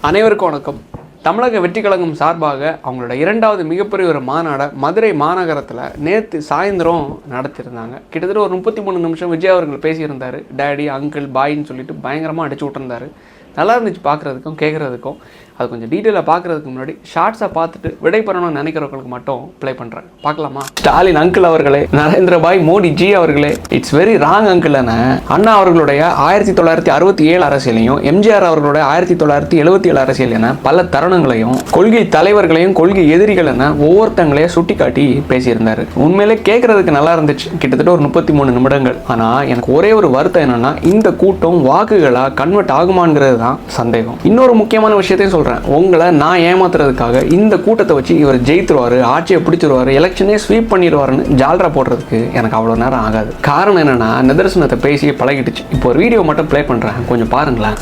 அனைவருக்கும் வணக்கம். தமிழக வெற்றி கழகம் சார்பாக அவங்களோட இரண்டாவது மிகப்பெரிய ஒரு மாநாடை மதுரை மாநகரத்தில் நேற்று சாயந்தரம் நடத்தியிருந்தாங்க. கிட்டத்தட்ட ஒரு முப்பத்தி மூணு நிமிஷம் விஜய் அவர்கள் பேசியிருந்தார். டேடி அங்கிள் பாயின்னு சொல்லிட்டு பயங்கரமாக அடிச்சு விட்டுருந்தாரு. நல்லா இருந்துச்சு பார்க்குறதுக்கும் கேட்குறதுக்கும் அது கொஞ்சம் டீட்டெயிலாக பார்க்குறதுக்கு முன்னாடி ஷார்ட்ஸை பார்த்துட்டு விடைபெறணும்னு நினைக்கிறவங்களுக்கு மட்டும் ப்ளே பண்ணுறேன் பார்க்கலாமா? ஸ்டாலின் அங்கிள் அவர்களே நரேந்திரபாய் மோடி ஜி அவர்களே இட்ஸ் வெரி ராங் அங்கிள் அண்ணா. அவர்களுடைய ஆயிரத்தி தொள்ளாயிரத்தி அறுபத்தி ஏழு அரசியலையும் எம்ஜிஆர் அவர்களுடைய ஆயிரத்தி தொள்ளாயிரத்தி எழுபத்தி ஏழு அரசியல் என பல தருணங்களையும் கொள்கை தலைவர்களையும் கொள்கை எதிரிகள் என ஒவ்வொருத்தங்களையும் சுட்டி காட்டி பேசியிருந்தாரு. உண்மையிலே கேட்கறதுக்கு நல்லா இருந்துச்சு. கிட்டத்தட்ட ஒரு முப்பத்தி மூணு நிமிடங்கள். ஆனால் எனக்கு ஒரே ஒரு வருத்தம் என்னன்னா இந்த கூட்டம் வாக்குகளாக கன்வெர்ட் ஆகுமாங்கிறது தான் சந்தேகம். இன்னொரு முக்கியமான விஷயத்தையும் சொல்கிறேன் சொல்கிறேன் உங்களை நான் ஏமாத்துறதுக்காக இந்த கூட்டத்தை வச்சு இவர் ஜெயித்துருவார் ஆட்சியை பிடிச்சிருவாரு எலெக்ஷனே ஸ்வீப் பண்ணிடுவாருன்னு ஜால்ரா போடுறதுக்கு எனக்கு அவ்வளோ நேரம் ஆகாது. காரணம் என்னன்னா நிதர்சனத்தை பேசி பழகிட்டுச்சு இப்போ ஒரு வீடியோ மட்டும் ப்ளே பண்ணுறேன் கொஞ்சம் பாருங்களேன்.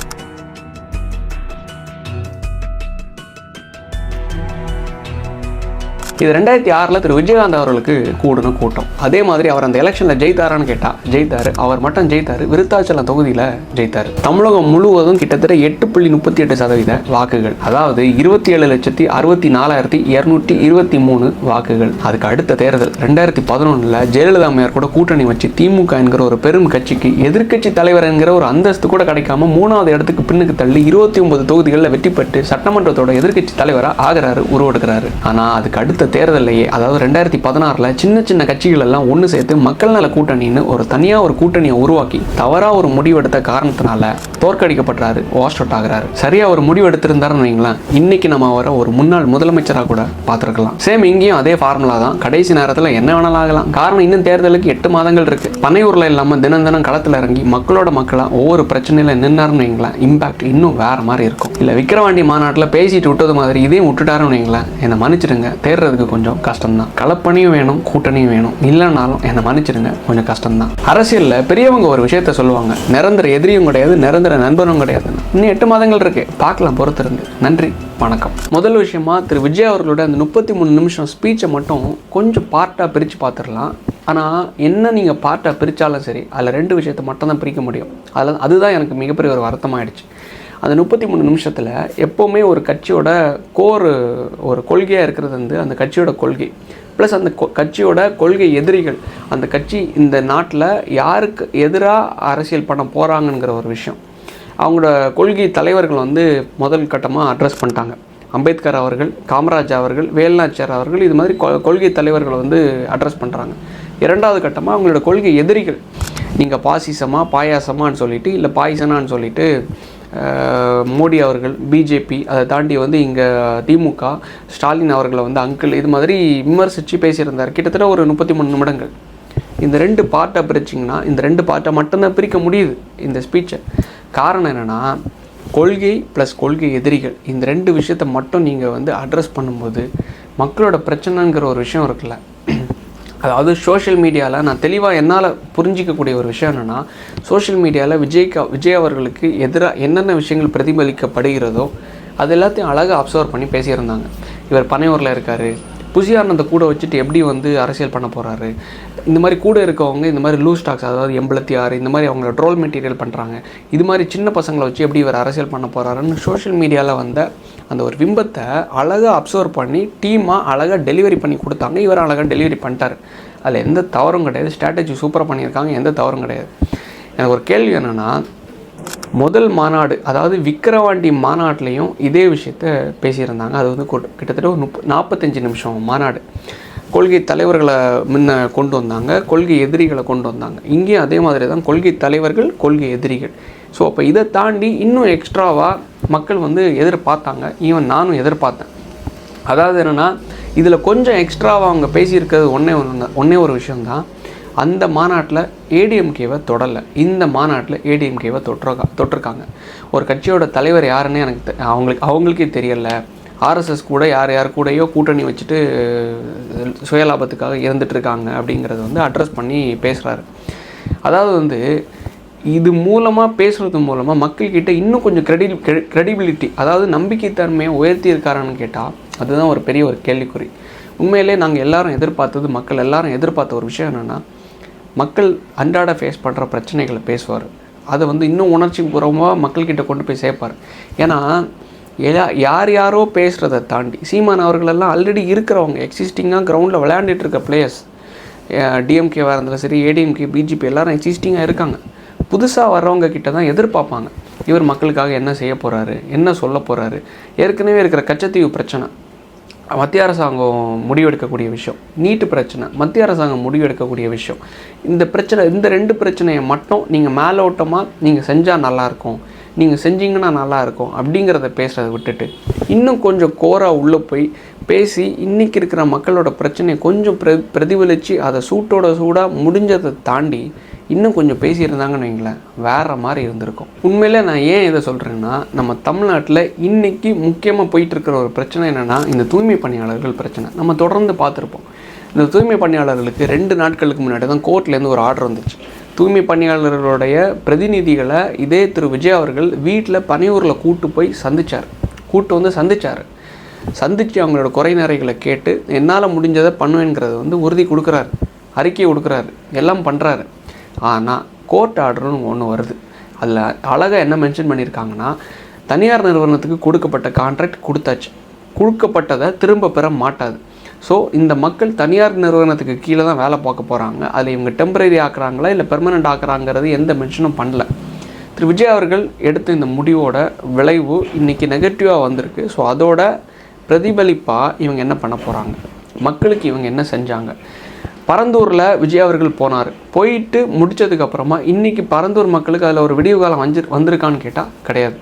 இது ரெண்டாயிரத்தி ஆறில் திரு விஜயகாந்த் அவர்களுக்கு கூடுன கூட்டம். அதே மாதிரி அவர் அந்த எலெக்ஷனில் ஜெயித்தாரான்னு கேட்டால் ஜெயித்தார். அவர் மட்டும் ஜெயித்தார். விருத்தாச்சலம் தொகுதியில் ஜெயித்தார். தமிழகம் முழுவதும் கிட்டத்தட்ட எட்டு புள்ளி முப்பத்தி எட்டு சதவீத வாக்குகள். அதாவது இருபத்தி ஏழு லட்சத்தி அறுபத்தி நாலாயிரத்தி இரநூற்றி இருபத்தி மூணு வாக்குகள். அதுக்கு அடுத்த தேர்தல் ரெண்டாயிரத்தி பதினொன்றில் ஜெயலலிதா அம்மையார் கூட கூட்டணி வச்சு திமுக என்கிற ஒரு பெரும் கட்சிக்கு எதிர்க்கட்சி தலைவர் என்கிற ஒரு அந்தஸ்து கூட கிடைக்காம மூணாவது இடத்துக்கு பின்னுக்கு தள்ளி இருபத்தி ஒன்பது தொகுதிகளில் வெற்றி பெற்று சட்டமன்றத்தோட எதிர்க்கட்சி தலைவராக ஆகிறாரு உருவெடுக்கிறாரு. ஆனால் அதுக்கு அடுத்த தேர்தலையே அதாவது ரெண்டாயிரத்தி பதினாறில் சின்ன சின்ன கட்சிகள் எல்லாம் ஒன்று சேர்த்து மக்கள் நல கூட்டணின்னு ஒரு தனியாக ஒரு கூட்டணியை உருவாக்கி தவறாக ஒரு முடிவெடுத்த காரணத்தினால தோற்கடிக்கப்பட்டாரு வாஷ் அவுட் ஆகிறாரு. சரியாக ஒரு முடிவு எடுத்திருந்தாருன்னு வைங்களேன் இன்னைக்கு நம்ம அவரை ஒரு முன்னாள் முதலமைச்சராக கூட பார்த்துருக்கலாம். சேம் இங்கேயும் அதே ஃபார்முலா தான். கடைசி நேரத்தில் என்ன வேணாலும் ஆகலாம். காரணம் இன்னும் தேர்தலுக்கு எட்டு மாதங்கள் இருக்கு. பனையூரில் இல்லாமல் தினம் தினம் களத்தில் இறங்கி மக்களோட மக்களாக ஒவ்வொரு பிரச்சனையில் நின்னாருன்னு வைங்களேன் இம்பாக்ட் இன்னும் வேற மாதிரி இருக்கும். இல்லை விக்கிரவாண்டி மாநாட்டில் பேசிட்டு விட்டது மாதிரி இதையும் விட்டுட்டாருன்னு வைங்களேன் என்னை மன்னிச்சிடுங்க தேர்றதுக்கு கொஞ்சம் கஷ்டம்தான். கலப்பணியும் வேணும் கூட்டணியும் வேணும். இல்லைனாலும் என்னை மன்னிச்சிருங்க கொஞ்சம் கஷ்டம்தான். அரசியலில் பெரியவங்க ஒரு விஷயத்த சொல்லுவாங்க. நிரந்தர எதிரியும் கிடையாது நிரந்தர நண்பனும் கிடையாது. இன்னும் எட்டு மாதங்கள் இருக்கு. பார்க்கலாம் பொறுத்திருந்து. நன்றி வணக்கம். முதல் விஷயமா திரு. விஜய் அவர்களோட அந்த முப்பத்தி மூணு நிமிஷம் ஸ்பீச்சை மட்டும் கொஞ்சம் பார்ட்டாக பிரித்து பார்த்துடலாம். ஆனால் என்ன நீங்கள் பார்ட்டாக பிரித்தாலும் சரி அதில் ரெண்டு விஷயத்தை மட்டும் தான் பிரிக்க முடியும். அதில் அதுதான் எனக்கு மிகப்பெரிய ஒரு வருத்தமாயிடுச்சு. அந்த முப்பத்தி மூணு நிமிஷத்தில் எப்போவுமே ஒரு கட்சியோட கோர் ஒரு கொள்கையாக இருக்கிறது வந்து அந்த கட்சியோட கொள்கை. ப்ளஸ் அந்த கொ- கட்சியோட கொள்கை எதிரிகள். அந்த கட்சி இந்த நாட்டில் யாருக்கு எதிராக அரசியல் பண்ண போகிறாங்கங்கிற ஒரு விஷயம். அவங்களோட கொள்கை தலைவர்கள் வந்து முதல் கட்டமாக அட்ரஸ் பண்ணிட்டாங்க. அம்பேத்கர் அவர்கள் காமராஜ் அவர்கள் வேல்நாச்சியார் அவர்கள் இது மாதிரி கொ- கொள்கை தலைவர்களை வந்து அட்ரஸ் பண்ணுறாங்க இரண்டாவது கட்டமாக அவங்களோட கொள்கை எதிரிகள். நீங்கள் பாசிசமா பாயாசமான்னு சொல்லிவிட்டு இல்லை பாய்சனான்னு சொல்லிவிட்டு மோடி அவர்கள் பிஜேபி அதை தாண்டி வந்து இங்கே திமுக ஸ்டாலின் அவர்களை வந்து அங்கிள் இது மாதிரி விமர்சித்து பேசியிருந்தார். கிட்டத்தட்ட ஒரு முப்பத்தி மூணு நிமிடங்கள். இந்த ரெண்டு பார்ட்டை பிரிச்சிங்கன்னா இந்த ரெண்டு பார்ட்டை மட்டும்தான் பிரிக்க முடியுது இந்த ஸ்பீச்சை காரணம் என்னென்னா கொள்கை ப்ளஸ் கொள்கை எதிரிகள் இந்த ரெண்டு விஷயத்தை மட்டும் நீங்கள் வந்து அட்ரஸ் பண்ணும்போது மக்களோட பிரச்சனைங்கிற ஒரு விஷயம் இருக்குல்ல. அதாவது சோஷியல் மீடியாவில் நான் தெளிவாக என்னால் புரிஞ்சிக்கக்கூடிய ஒரு விஷயம் என்னென்னா சோஷியல் மீடியாவில் விஜய்க்கு விஜய் அவர்களுக்கு எதிராக என்னென்ன விஷயங்கள் பிரதிபலிக்கப்படுகிறதோ அது எல்லாத்தையும் அழகாக அப்சர்வ் பண்ணி பேசியிருந்தாங்க. இவர் பனையூரில் இருக்கார். புசியானந்த கூட வச்சுட்டு எப்படி வந்து அரசியல் பண்ண போகிறாரு இந்த மாதிரி கூட இருக்கவங்க இந்த மாதிரி லூஸ் ஸ்டாக்ஸ் அதாவது எண்பத்தி ஆறு இந்த மாதிரி அவங்கள ட்ரோல் மெட்டீரியல் பண்ணுறாங்க இது மாதிரி சின்ன பசங்களை வச்சு எப்படி இவர் அரசியல் பண்ண போகிறாருன்னு சோஷியல் மீடியாவில் வந்த அந்த ஒரு பிம்பத்தை அழகாக அப்சர்வ் பண்ணி டீமாக அழகாக டெலிவரி பண்ணி கொடுத்தாங்க. இவர் அழகாக டெலிவரி பண்ணிட்டார். அதில் எந்த தவறும் கிடையாது. ஸ்ட்ராட்டஜி சூப்பராக பண்ணியிருக்காங்க. எந்த தவறும் கிடையாது. எனக்கு ஒரு கேள்வி என்னென்னா முதல் மாநாடு அதாவது விக்கிரவாண்டி மாநாட்டிலையும் இதே விஷயத்த பேசியிருந்தாங்க. அது வந்து கொ- கிட்டத்தட்ட ஒரு முப்ப நாற்பத்தஞ்சு நிமிஷம் மாநாடு. கொள்கை தலைவர்களை முன்ன கொண்டு வந்தாங்க. கொள்கை எதிரிகளை கொண்டு வந்தாங்க. இங்கேயும் அதே மாதிரி தான் கொள்கை தலைவர்கள் கொள்கை எதிரிகள். ஸோ அப்போ இதை தாண்டி இன்னும் எக்ஸ்ட்ராவாக மக்கள் வந்து எதிர்பார்த்தாங்க. ஈவன் நானும் எதிர்பார்த்தேன். அதாவது என்னென்னா இதில் கொஞ்சம் எக்ஸ்ட்ராவாக அவங்க பேசியிருக்கிறது ஒன்றே ஒன்று ஒன்றே ஒரு விஷயந்தான் அந்த மாநாட்டில் ஏடிஎம்கேவை தொடலை. இந்த மாநாட்டில் ஏடிஎம்கேவை தொற்றுக்கா தொட்டிருக்காங்க ஒரு கட்சியோட தலைவர் யாருன்னு எனக்கு தெ- அவங்களுக்கு அவங்களுக்கே தெரியல. ஆர்எஸ்எஸ் கூட யார் யார் கூடயோ கூட்டணி வச்சுட்டு சுயலாபத்துக்காக இருந்துகிட்ருக்காங்க அப்படிங்கிறத வந்து அட்ரஸ் பண்ணி பேசுகிறாரு அதாவது வந்து இது மூலமாக பேசுறது மூலமாக மக்கள்கிட்ட இன்னும் கொஞ்சம் கிரெடி கிரெடிபிலிட்டி அதாவது நம்பிக்கைத்தன்மையை உயர்த்தியிருக்காரான்னு கேட்டால் அதுதான் ஒரு பெரிய ஒரு கேள்விக்குறி. உண்மையிலே நாங்கள் எல்லாரும் எதிர்பார்த்தது மக்கள் எல்லாரும் எதிர்பார்த்த ஒரு விஷயம் என்னென்னா மக்கள் அன்றாட ஃபேஸ் பண்ணுற பிரச்சனைகளை பேசுவார். அதை வந்து இன்னும் உணர்ச்சி பூர்வமாக மக்கள்கிட்ட கொண்டு போய் சேர்ப்பார். ஏன்னா எல்லா யார் யாரோ பேசுகிறத தாண்டி சீமான் அவர்களெல்லாம் ஆல்ரெடி இருக்கிறவங்க எக்ஸிஸ்டிங்காக கிரவுண்டில் விளையாண்டுட்டு இருக்க பிளேயர்ஸ் டிஎம்கேவாக இருந்தாலும் சரி ஏடிஎம்கே பிஜேபி எல்லாரும் எக்ஸிஸ்டிங்காக இருக்காங்க. புதுசாக வர்றவங்க கிட்ட தான் எதிர்பார்ப்பாங்க. இவர் மக்களுக்காக என்ன செய்ய போகிறாரு என்ன சொல்ல போகிறாரு ஏற்கனவே இருக்கிற கச்சத்தீவு பிரச்சனை. மத்திய அரசாங்கம் முடிவெடுக்கக்கூடிய விஷயம் நீட்டு பிரச்சனை மத்திய அரசாங்கம் முடிவெடுக்கக்கூடிய விஷயம். இந்த பிரச்சனை இந்த ரெண்டு பிரச்சனையை மட்டும் நீங்கள் மேலோட்டமாக நீங்கள் செஞ்சால் நல்லாயிருக்கும் நீங்கள் செஞ்சீங்கன்னா நல்லாயிருக்கும் அப்படிங்கிறத பேசுகிறத விட்டுட்டு இன்னும் கொஞ்சம் கோராக உள்ளே போய் பேசி இன்றைக்கி இருக்கிற மக்களோட பிரச்சனையை கொஞ்சம் பிர பிரதிபலித்து அதை சூட்டோட சூடாக முடிஞ்சதை தாண்டி இன்னும் கொஞ்சம் பேசியிருந்தாங்கன்னு வைங்களேன் வேறு மாதிரி இருந்திருக்கும். உண்மையிலே நான் ஏன் இதை சொல்கிறேன்னா நம்ம தமிழ்நாட்டில் இன்றைக்கி முக்கியமாக போயிட்டுருக்கிற ஒரு பிரச்சனை என்னென்னா இந்த தூய்மை பணியாளர்கள் பிரச்சனை. நம்ம தொடர்ந்து பார்த்துருப்போம். இந்த தூய்மை பணியாளர்களுக்கு ரெண்டு நாட்களுக்கு முன்னாடி தான் கோர்ட்லேருந்து ஒரு ஆர்டர் வந்துச்சு. தூய்மை பணியாளர்களுடைய பிரதிநிதிகளை இதே திரு விஜய் அவர்கள் வீட்டில் பனையூரில் கூட்டு போய் சந்திச்சார். கூட்டு வந்து சந்திச்சார். சந்தித்து அவங்களோட குறை நிறைகளை கேட்டு என்னால் முடிஞ்சதை பண்ணுவேங்கிறத வந்து உறுதி கொடுக்குறாரு. அறிக்கை கொடுக்குறாரு. எல்லாம் பண்ணுறாரு ஆனால் கோர்ட் ஆர்டர்னு ஒன்று வருது. அதில் அழகாக என்ன மென்ஷன் பண்ணியிருக்காங்கன்னா தனியார் நிறுவனத்துக்கு கொடுக்கப்பட்ட கான்ட்ராக்ட் கொடுத்தாச்சு. கொடுக்கப்பட்டதை திரும்ப பெற மாட்டாது. ஸோ இந்த மக்கள் தனியார் நிறுவனத்துக்கு கீழே தான் வேலை பார்க்க போகிறாங்க அதில் இவங்க டெம்பரரி ஆக்குறாங்களா இல்லை பெர்மனெண்ட் ஆக்குறாங்கிறது எந்த மென்ஷனும் பண்ணல. திரு. விஜய் அவர்கள் எடுத்த இந்த முடிவோட விளைவு இன்றைக்கி நெகட்டிவாக வந்திருக்கு. ஸோ அதோட பிரதிபலிப்பாக இவங்க என்ன பண்ண போகிறாங்க மக்களுக்கு இவங்க என்ன செஞ்சாங்க? பரந்தூரில் விஜய் அவர்கள் போனார். போயிட்டு முடிச்சதுக்கப்புறமா இன்றைக்கி பரந்தூர் மக்களுக்கு அதில் ஒரு விடிவு காலம் வந்து வந்திருக்கான்னு கேட்டால் கிடையாது.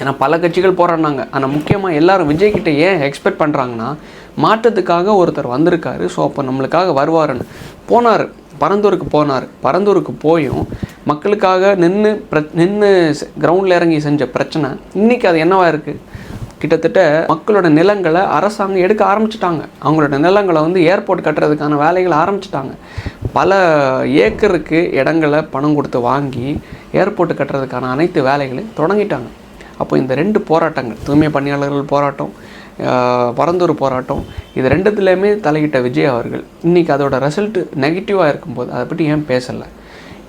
ஏன்னா பல கட்சிகள் போராடினாங்க. ஆனால் முக்கியமாக எல்லாரும் விஜய்கிட்ட ஏன் எக்ஸ்பெக்ட் பண்ணுறாங்கன்னா மாற்றத்துக்காக ஒருத்தர் வந்திருக்காரு. ஸோ அப்போ நம்மளுக்காக வருவாருன்னு. போனார். பரந்தூருக்கு போனார். பரந்தூருக்கு போயும் மக்களுக்காக நின்று பிர நின்று கிரவுண்டில் இறங்கி செஞ்ச பிரச்சனை இன்றைக்கி அது என்னவாக இருக்குது கிட்டத்தட்ட மக்களோட நிலங்களை அரசாங்கம் எடுக்க ஆரம்பிச்சிட்டாங்க. அவங்களோட நிலங்களை வந்து ஏர்போர்ட் கட்டுறதுக்கான வேலைகளை ஆரம்பிச்சிட்டாங்க. பல ஏக்கருக்கு இடங்களை பணம் கொடுத்து வாங்கி ஏர்போர்ட் கட்டுறதுக்கான அனைத்து வேலைகளையும் தொடங்கிட்டாங்க. அப்போ இந்த ரெண்டு போராட்டங்கள் தூய்மை பணியாளர்கள் போராட்டம் பரந்தூர் போராட்டம் இது ரெண்டுத்துலேயுமே தலையிட்ட விஜய் அவர்கள். இன்றைக்கி அதோட ரிசல்ட்டு நெகட்டிவாக இருக்கும்போது அதை பற்றி ஏன் பேசலை?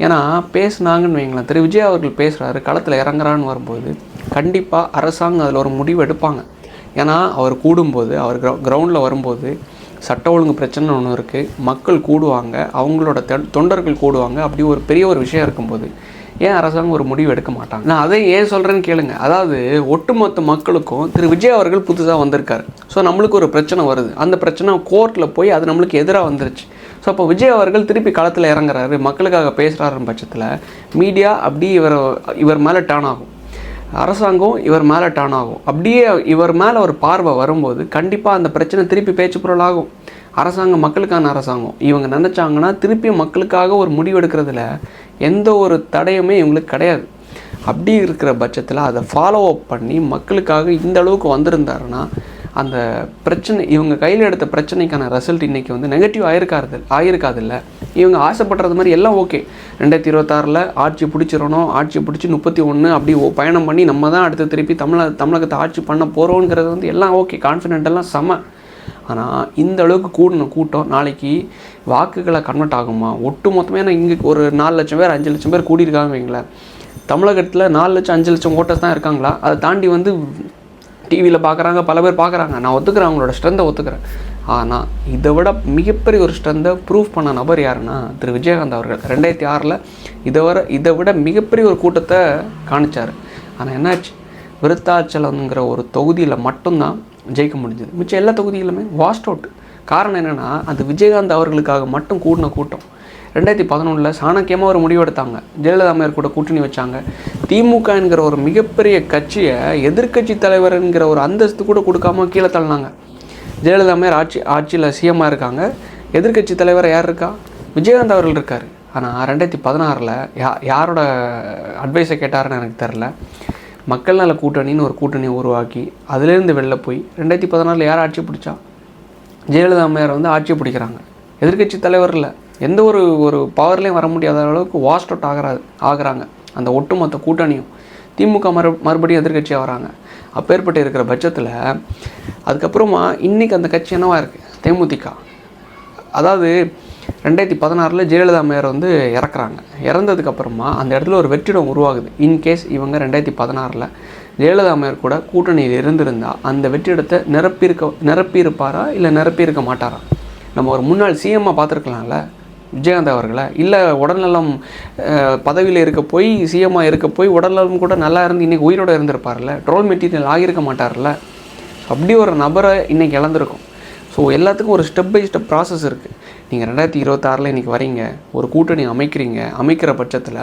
ஏன்னா பேசுனாங்கன்னு வைங்களேன் திரு. விஜய் அவர்கள் பேசுகிறாரு களத்தில் இறங்குறான்னு வரும்போது கண்டிப்பாக அரசாங்கம் அதில் ஒரு முடிவு எடுப்பாங்க. ஏன்னா அவர் கூடும்போது அவர் க்ரௌ கிரவுண்டில் வரும்போது சட்ட ஒழுங்கு பிரச்சனை ஒன்று இருக்குது மக்கள் கூடுவாங்க அவங்களோட தொண்டர்கள் கூடுவாங்க அப்படி ஒரு பெரிய ஒரு விஷயம் இருக்கும்போது ஏன் அரசாங்கம் ஒரு முடிவு எடுக்க மாட்டாங்க? நான் அதை ஏன் சொல்கிறேன்னு கேளுங்க. அதாவது ஒட்டுமொத்த மக்களுக்கும் திரு விஜய் அவர்கள் புதுசாக வந்திருக்காரு. ஸோ நம்மளுக்கு ஒரு பிரச்சனை வருது. அந்த பிரச்சனை கோர்ட்டில் போய் அது நம்மளுக்கு எதிராக வந்துருச்சு. ஸோ அப்போ விஜய் அவர்கள் திருப்பி களத்தில் இறங்குறாரு. மக்களுக்காக பேசுகிறாரு பட்சத்தில் மீடியா அப்படி இவர் இவர் மேலே டேர்ன் ஆகும். அரசாங்கம் இவர் மேலே டர்ன் ஆகும். அப்படியே இவர் மேலே ஒரு பார்வை வரும்போது கண்டிப்பாக அந்த பிரச்சனை திருப்பி பேச்சு பொருளாகும் அரசாங்கம் மக்களுக்கான அரசாங்கம். இவங்க நினச்சாங்கன்னா திருப்பி மக்களுக்காக ஒரு முடிவு எடுக்கிறதுல எந்த ஒரு தடையுமே இவங்களுக்கு கிடையாது. அப்படி இருக்கிற பட்சத்தில் அதை ஃபாலோ அப் பண்ணி மக்களுக்காக இந்த அளவுக்கு வந்திருந்தாருன்னா அந்த பிரச்சனை இவங்க கையில் எடுத்த பிரச்சனைக்கான ரிசல்ட் இன்றைக்கி வந்து நெகட்டிவ் ஆயிருக்காது ஆயிருக்காதுல்ல. இவங்க ஆசைப்படுறது மாதிரி எல்லாம் ஓகே ரெண்டாயிரத்தி இருபத்தாறில் ஆட்சி பிடிச்சிடணும் ஆட்சி பிடிச்சி முப்பத்தி ஒன்று அப்படி ஓ- பயணம் பண்ணி நம்ம தான் அடுத்து திருப்பி தமிழ தமிழகத்தை ஆட்சி பண்ண போகிறோங்கிறது வந்து எல்லாம் ஓகே கான்ஃபிடென்ட் எல்லாம் செம. ஆனால் இந்த அளவுக்கு கூடின கூட்டம் நாளைக்கு வாக்குகளை கன்வெர்ட் ஆகுமா? ஒட்டு மொத்தமே நான் இங்கே ஒரு நாலு லட்சம் பேர் அஞ்சு லட்சம் பேர் கூடியிருக்காங்க வைங்களேன். தமிழகத்தில் நாலு லட்சம் அஞ்சு லட்சம் ஓட்டர்ஸ் தான் இருக்காங்களா? அதை தாண்டி வந்து டிவியில் பார்க்குறாங்க பல பேர் பார்க்குறாங்க நான் ஒத்துக்கிறேன் அவங்களோட ஸ்ட்ரென்த்தை ஒத்துக்கிறேன். ஆனால் இதை விட மிகப்பெரிய ஒரு ஸ்ட்ரென்த்தை ப்ரூவ் பண்ண நபர் யாருன்னா திரு. விஜயகாந்த் அவர்கள். ரெண்டாயிரத்தி ஆறில் இதை வர இதை விட மிகப்பெரிய ஒரு கூட்டத்தை காணிச்சார். ஆனால் என்னாச்சு? விருத்தாச்சலம்ங்கிற ஒரு தொகுதியில் மட்டும்தான் ஜெயிக்க முடிஞ்சது. மிச்சம் எல்லா தொகுதிகளுமே வாஸ்ட் அவுட் காரணம் என்னென்னா அது விஜயகாந்த் அவர்களுக்காக மட்டும் கூடின கூட்டம். ரெண்டாயிரத்தி பதினொன்றில் சாணக்கியமாக ஒரு முடிவு எடுத்தாங்க. ஜெயலலிதா அம்மையார் கூட கூட்டணி வச்சாங்க. திமுக என்கிற ஒரு மிகப்பெரிய கட்சியை எதிர்க்கட்சி தலைவர்ங்கிற ஒரு அந்தஸ்து கூட கொடுக்காம கீழே தள்ளினாங்க. ஜெயலலிதா அம்மையார் ஆட்சி ஆட்சியில் சிஎம்மாக இருக்காங்க. எதிர்க்கட்சி தலைவர் யார் இருக்கா? விஜயகாந்த் அவர்கள் இருக்கார். ஆனால் ரெண்டாயிரத்தி பதினாறில் யா யாரோட அட்வைஸை கேட்டாருன்னு எனக்கு தெரில மக்கள் நல கூட்டணின்னு ஒரு கூட்டணியை உருவாக்கி அதுலேருந்து வெளில போய் ரெண்டாயிரத்தி பதினாறில் யார் ஆட்சி பிடிச்சா? ஜெயலலிதா அம்மையார் வந்து ஆட்சியை பிடிக்கிறாங்க. எதிர்க்கட்சி தலைவரில் எந்த ஒரு ஒரு பவர்லேயும் வர முடியாத அளவுக்கு வாஸ்ட் அவுட் ஆகிறாது ஆகிறாங்க. அந்த ஒட்டுமொத்த கூட்டணியும் திமுக மறு மறுபடியும் எதிர்க்கட்சியாக வராங்க. அப்பேற்பட்டு இருக்கிற பட்சத்தில் அதுக்கப்புறமா இன்றைக்கி அந்த கட்சி என்னவாக இருக்குது தேமுதிக. அதாவது ரெண்டாயிரத்தி பதினாறில் ஜெயலலிதா அம்மையார் வந்து இறக்குறாங்க. இறந்ததுக்கப்புறமா அந்த இடத்துல ஒரு வெற்றிடம் உருவாகுது. இன்கேஸ் இவங்க ரெண்டாயிரத்தி பதினாறில் ஜெயலலிதா அம்மையார் கூட கூட்டணியில் இருந்திருந்தால் அந்த வெற்றிடத்தை நிரப்பியிருக்க நிரப்பியிருப்பாரா இல்லை நிரப்பியிருக்க மாட்டாரா? நம்ம ஒரு முன்னாள் சிஎம்மாக பார்த்துருக்கலாம்ல விஜயகாந்த் அவர்களை. இல்லை உடல்நலம் பதவியில் இருக்க போய் சிஎம்மாக இருக்க போய் உடல்நலம் கூட நல்லா இருந்து இன்றைக்கி உயிரோடு இருந்திருப்பார்ல ட்ரோல் மெட்டீரியல் ஆகியிருக்க மாட்டார்ல அப்படி ஒரு நபரை இன்றைக்கி இழந்திருக்கும். ஸோ எல்லாத்துக்கும் ஒரு ஸ்டெப் பை ஸ்டெப் ப்ராசஸ் இருக்குது நீங்கள் ரெண்டாயிரத்தி இருபத்தாறில் இன்றைக்கி வரீங்க. ஒரு கூட்டணி அமைக்கிறீங்க. அமைக்கிற பட்சத்தில்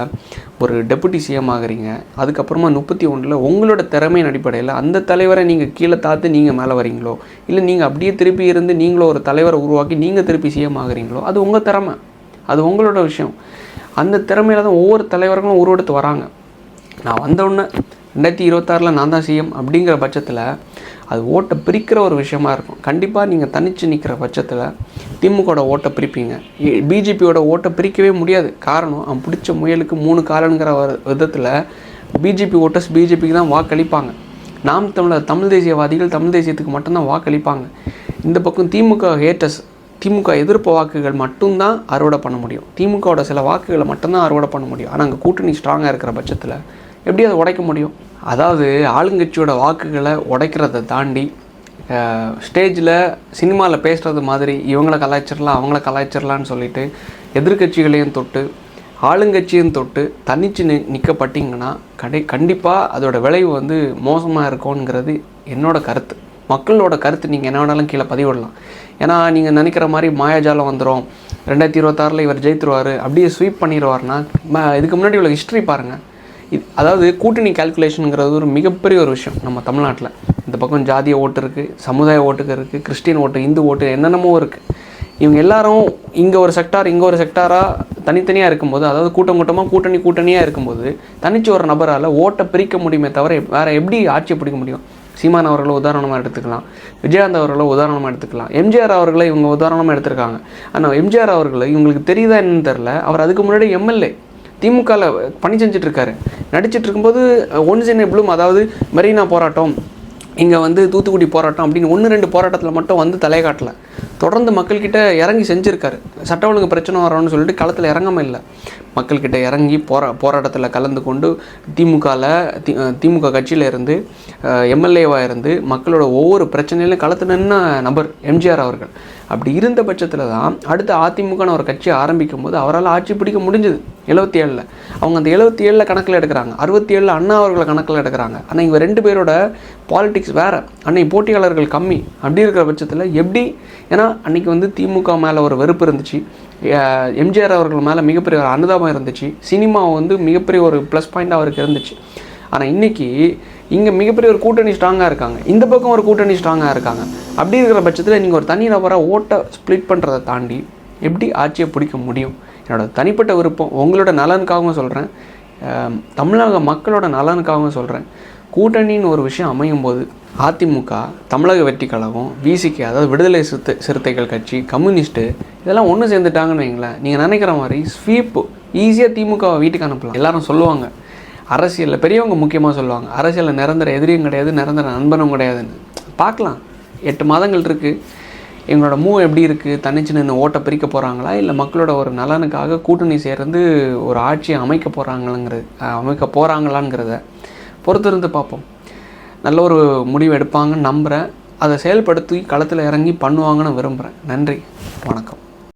ஒரு டெபுட்டி சிஎம் ஆகுறீங்க. அதுக்கப்புறமா முப்பத்தி ஒன்றில் உங்களோட திறமையின் அடிப்படையில் அந்த தலைவரை நீங்கள் கீழே தாத்து நீங்கள் மேலே வரீங்களோ? இல்லை நீங்கள் அப்படியே திருப்பி இருந்து நீங்களும் ஒரு தலைவரை உருவாக்கி நீங்கள் திருப்பி சிஎம் ஆகுறீங்களோ? அது உங்கள் திறமை. அது உங்களோட விஷயம். அந்த திறமையில தான் ஒவ்வொரு தலைவர்களும் உருவெடுத்து வராங்க. நான் வந்தவுடனே ரெண்டாயிரத்தி இருபத்தாறில் நான் தான் சிஎம் அப்படிங்கிற பட்சத்தில் அது ஓட்டை பிரிக்கிற ஒரு விஷயமா இருக்கும். கண்டிப்பாக நீங்கள் தனித்து நிற்கிற பட்சத்தில் திமுகவோட ஓட்டை பிரிப்பீங்க. பிஜேபியோட ஓட்டை பிரிக்கவே முடியாது. காரணம் அவன் பிடிச்ச முயலுக்கு மூணு காலங்கிற விதத்தில் பிஜேபி ஓட்டர்ஸ் பிஜேபிக்கு தான் வாக்களிப்பாங்க. நாம் தமிழர் தமிழ் தேசியவாதிகள் தமிழ் தேசியத்துக்கு மட்டும்தான் வாக்களிப்பாங்க. இந்த பக்கம் திமுக ஹேட்டர்ஸ் திமுக எதிர்ப்பு வாக்குகள் மட்டும்தான் அறுவடை பண்ண முடியும். திமுகவோட சில வாக்குகளை மட்டும்தான் அறுவடை பண்ண முடியும். ஆனால் அங்கே கூட்டணி ஸ்ட்ராங்காக இருக்கிற பட்சத்தில் எப்படி அதை உடைக்க முடியும். அதாவது ஆளுங்கட்சியோட வாக்குகளை உடைக்கிறத தாண்டி ஸ்டேஜில் சினிமாவில் பேசுகிறது மாதிரி இவங்களை கலாய்ச்சிடலாம் அவங்கள கலாய்ச்சிடலான்னு சொல்லிட்டு எதிர்கட்சிகளையும் தொட்டு ஆளுங்கட்சியும் தொட்டு தனிச்சு நி நிற்கப்பட்டிங்கன்னா கடை கண்டிப்பாக அதோட விளைவு வந்து மோசமாக இருக்கும்ங்கிறது என்னோட கருத்து. மக்களோட கருத்து நீங்கள் என்ன வேணாலும் கீழே பதிவிடலாம். ஏன்னா நீங்கள் நினைக்கிற மாதிரி மாயாஜாலம் வந்துடும் ரெண்டாயிரத்தி இருபத்தாறில் இவர் ஜெயித்துருவார். அப்படியே ஸ்வீப் பண்ணிடுவார்னா இதுக்கு முன்னாடி உள்ள ஹிஸ்ட்ரி பாருங்கள் இது அதாவது கூட்டணி கால்குலேஷனுங்கிறது ஒரு மிகப்பெரிய ஒரு விஷயம் நம்ம தமிழ்நாட்டில். இந்த பக்கம் ஜாதிய ஓட்டு இருக்குது சமுதாய ஓட்டுக்கு இருக்குது கிறிஸ்டின் ஓட்டு இந்து ஓட்டு என்னென்னமோ இருக்குது இவங்க எல்லாரும் இங்கே ஒரு செக்டார் இங்கே ஒரு செக்டாராக தனித்தனியாக இருக்கும்போது அதாவது கூட்டம் கூட்டமாக கூட்டணி கூட்டணியாக இருக்கும்போது தனிச்சு ஒரு நபரால் ஓட்டை பிரிக்க முடியுமே தவிர வேறு எப்படி ஆட்சியை பிடிக்க முடியும்? சீமான் அவர்களை உதாரணமாக எடுத்துக்கலாம். விஜயகாந்த் அவர்களை உதாரணமாக எடுத்துக்கலாம். எம்ஜிஆர் அவர்களை இவங்க உதாரணமாக எடுத்திருக்காங்க. ஆனால் எம்ஜிஆர் அவர்களை இவங்களுக்கு தெரியுதா என்னன்னு தெரில அவர் அதுக்கு முன்னாடி எம்எல்ஏ. திமுகவில் பணி செஞ்சுட்டு இருக்காரு நடிச்சிட்டு இருக்கும்போது ஒன்று சின்ன ப்ளூம் அதாவது மெரினா போராட்டம் இங்கே வந்து தூத்துக்குடி போராட்டம் அப்படின்னு ஒன்று ரெண்டு போராட்டத்தில் மட்டும் வந்து தலையை காட்டல. தொடர்ந்து மக்கள்கிட்ட இறங்கி செஞ்சுருக்காரு. சட்ட ஒழுங்கு பிரச்சனை வரணும்னு சொல்லிட்டு களத்தில் இறங்காமல் இல்லை. மக்கள்கிட்ட இறங்கி போரா போராட்டத்தில் கலந்து கொண்டு திமுகவில் தி திமுக கட்சியில் இருந்து எம்எல்ஏவாக இருந்து மக்களோட ஒவ்வொரு பிரச்சனையிலும் களத்து நின்ன நபர் எம்ஜிஆர் அவர்கள். அப்படி இருந்த பட்சத்தில் தான் அடுத்து அதிமுகன்னு ஒரு கட்சி ஆரம்பிக்கும் போது அவரால் ஆட்சி பிடிக்க முடிஞ்சது எழுபத்தி ஏழில் அவங்க அந்த எழுபத்தி ஏழில் கணக்கில் எடுக்கிறாங்க. அறுபத்தி ஏழில் அண்ணா அவர்களை கணக்கில் எடுக்கிறாங்க. ஆனால் இவங்க ரெண்டு பேரோட பாலிடிக்ஸ் வேறு. அன்னைக்கு போட்டியாளர்கள் கம்மி. அப்படி இருக்கிற பட்சத்தில் எப்படி ஏன்னா அன்றைக்கி வந்து திமுக மேலே ஒரு வெறுப்பு இருந்துச்சு. எம்ஜிஆர் அவர்கள் மேலே மிகப்பெரிய ஒரு அனுதாபம் இருந்துச்சு. சினிமா வந்து மிகப்பெரிய ஒரு ப்ளஸ் பாயிண்ட் அவருக்கு இருந்துச்சு. ஆனால் இன்னைக்கு இங்கே மிகப்பெரிய ஒரு கூட்டணி ஸ்ட்ராங்காக இருக்காங்க. இந்த பக்கம் ஒரு கூட்டணி ஸ்ட்ராங்காக இருக்காங்க. அப்படி இருக்கிற பட்சத்தில் நீங்கள் ஒரு தனி நபராக ஓட்டை ஸ்ப்ளிட் பண்ணுறதை தாண்டி எப்படி ஆட்சியை பிடிக்க முடியும்? என்னோட தனிப்பட்ட விருப்பம் உங்களோட நலனுக்காகவும் சொல்கிறேன் தமிழக மக்களோட நலனுக்காகவும் சொல்கிறேன் கூட்டணின்னு ஒரு விஷயம் அமையும் போது அதிமுக தமிழக வெற்றி கழகம் விசிகே அதாவது விடுதலை சிறுத்தை சிறுத்தைகள் கட்சி கம்யூனிஸ்ட்டு இதெல்லாம் ஒன்று சேர்ந்துட்டாங்கன்னு வைங்களேன். நீங்கள் நினைக்கிற மாதிரி ஸ்வீப்பு ஈஸியாக திமுகவை வீட்டுக்கு அனுப்பலாம். எல்லாரும் சொல்லுவாங்க. அரசியலில் பெரியவங்க முக்கியமாக சொல்லுவாங்க. அரசியலில் நிரந்தர எதிரியும் கிடையாது நிரந்தர நண்பனும் கிடையாதுன்னு. பார்க்கலாம். எட்டு மாதங்கள் இருக்குது எங்களோட மூவ் எப்படி இருக்குது தனிச்சு நின்று ஓட்டை பிரிக்க போகிறாங்களா இல்லை மக்களோட ஒரு நலனுக்காக கூட்டணி சேர்ந்து ஒரு ஆட்சியை அமைக்க போகிறாங்களாங்கிறது அமைக்க போகிறாங்களாங்கிறத பொறுத்திருந்து பார்ப்போம். நல்ல ஒரு முடிவு எடுப்பாங்கன்னு நம்புகிறேன் அதை செயல்படுத்தி களத்தில் இறங்கி பண்ணுவாங்கன்னு விரும்புகிறேன் நன்றி. வணக்கம்.